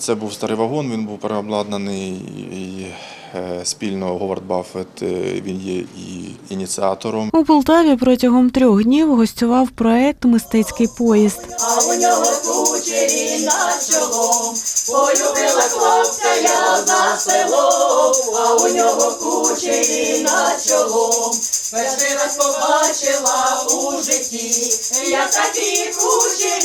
Це був старий вагон, він був переобладнаний і е, спільно Говард Баффет, е, він є і ініціатором. У Полтаві протягом трьох днів гостював проект Мистецький поїзд. А у нього кучері на чолом, полюбила хлопця я за селом, а у нього кучері на чолом. Перший раз побачила у житті, я такі кучері.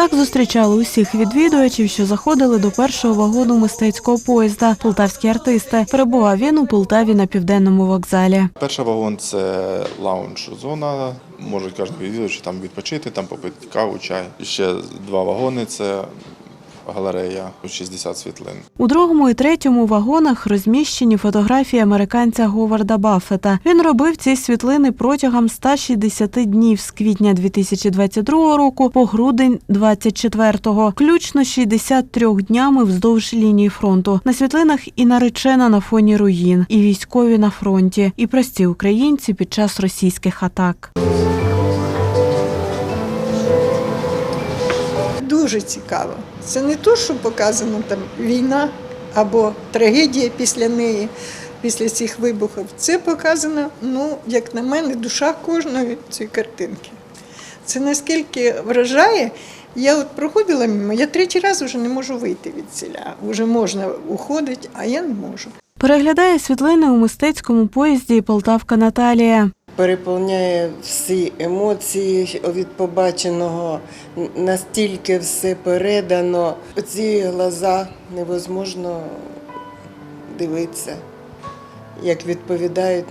Так зустрічали усіх відвідувачів, що заходили до першого вагону мистецького поїзда. Полтавські артисти. Перебував він у Полтаві на південному вокзалі. Перший вагон це лаунж-зона. Можуть кожен відвідувач там відпочити, там попити каву, чай. Ще два вагони це галерея 60 світлин. У другому і третьому вагонах розміщені фотографії американця Говарда Баффета. Він робив ці світлини протягом 160 днів з квітня 2022 року по грудень 24-го, включно 63 днями вздовж лінії фронту. На світлинах і наречена на фоні руїн, і військові на фронті, і прості українці під час російських атак. Дуже цікаво. Це не то, що показано там війна або трагедія після неї, після цих вибухів. Це показано, ну, як на мене, душа кожної цієї картинки. Це наскільки вражає. Я от проходила мимо, я третій раз вже не можу вийти від селя. Вже можна уходити, а я не можу. Переглядає світлини у мистецькому поїзді Полтавка Наталія. Переповняє всі емоції від побаченого, настільки все передано. Ці глаза невозможно дивитися, як відповідають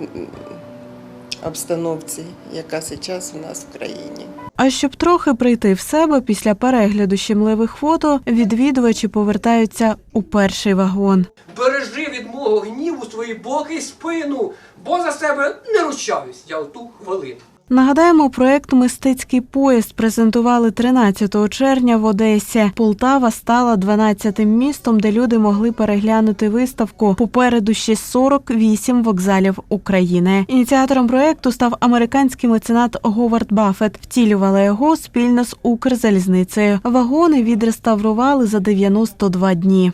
обстановці, яка зараз у нас в країні. А щоб трохи прийти в себе після перегляду щемливих фото, відвідувачі повертаються у перший вагон. Бережи від мого гніву свої боки спину, бо за себе не ручаюсь я в ту хвилину. Нагадаємо, проект Мистецький поїзд презентували 13 червня в Одесі. Полтава стала 12-тим містом, де люди могли переглянути виставку. Попереду ще 48 вокзалів України. Ініціатором проекту став американський меценат Говард Баффет. Втілювала його спільно з Укрзалізницею. Вагони відреставрували за 92 дні.